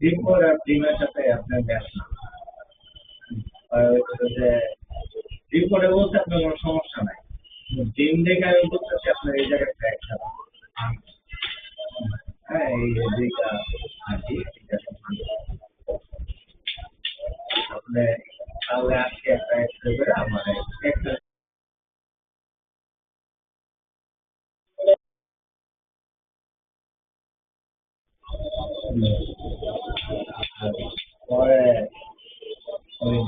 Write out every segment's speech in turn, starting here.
ডিম করে আর ডিমের সাথে আপনার আর যে ডিম করে বলতে আপনার কোনো সমস্যা নাই। ডিম দেখে আমি বলতেছি আপনার এই জায়গায় ট্র্যাক হ্যাঁ এই যে দুইটা আর কি সব আপনি তাহলে আজকে একটা এক্সরে আমার এক্সরে পরে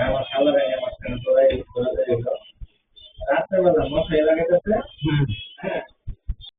আমার খালা আমার সাথে তোরাই তোরা রাত্রেবেলা মশাই লাগাইতেছে